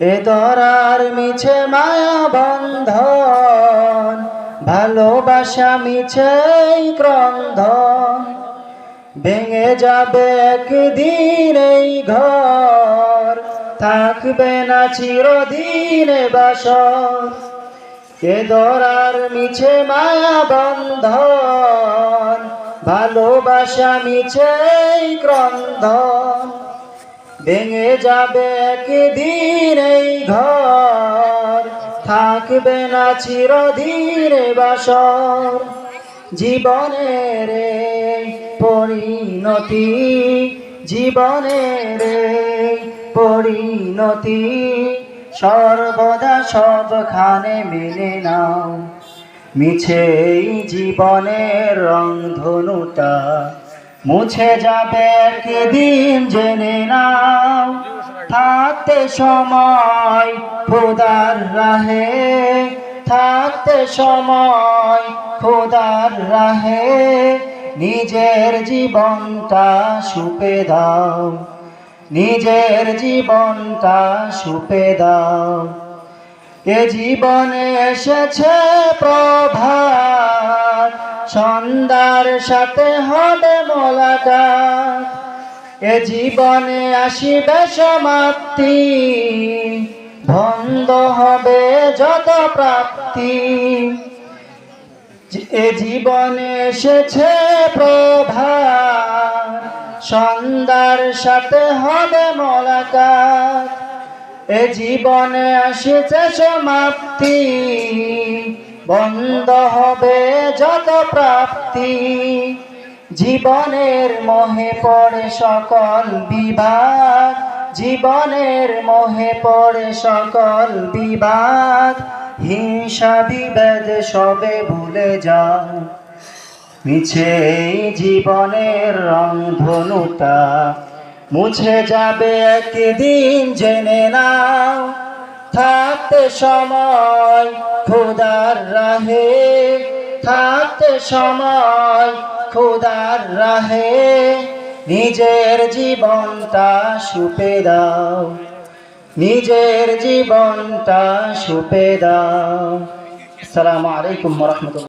এ দরার মিছে মায়া বন্ধন, ভালোবাসা মিছে ক্রন্ধন ভেঙে যাবে একদিন এই ঘর, থাকবে না চিরদিনে বাসর। এ দরার মিছে মায়া বন্ধন, ভালোবাসা মিছে ক্রন্ধন ভেঙে যাবে একদিন এই ঘর। থাকবে না চিরধীরে বাসর। জীবনের পরিণতি জীবনের পরিণতি, সর্বদা সবখানে মেনে নাও। মিছে জীবনের রংধনুটা মুছে যাবে একদিন জেনে নাও। থাকতে সময় খোদার রাহে, থাকতে সময় খোদার রাহে, নিজের জীবনটা সুপে দাও, নিজের জীবনটা সুপে দাও। এ জীবনে এসেছে প্রভাত সন্ধ্যার সাথে হবে মোলাকাত। এ জীবনে আসিবে সমাপ্তি বন্ধ হবে যত প্রাপ্তি। এ জীবনে এসেছে প্রভাত সন্ধ্যার সাথে হবে মোলাকাত। এ জীবনে আসিছে সমাপ্তি বন্ধ হবে যত প্রাপ্তি। জীবনের মোহে পড়ে সকল বিবাদ। জীবনের মোহে পড়ে সকল বিবাদ। হিংসা বিভেদ সবে ভুলে যাও। মিছে জীবনের রং রংধনুটা মুছে যাবে একদিন, জেনে নাও। থাকতে সময় খোদার রাহে, থাকতে সময় খোদার রাহে, নিজের জীবনটা সুপে দাও, নিজের জীবনটা সুপে দাও। আসসালামু আলাইকুম রহমতুল্লাহ।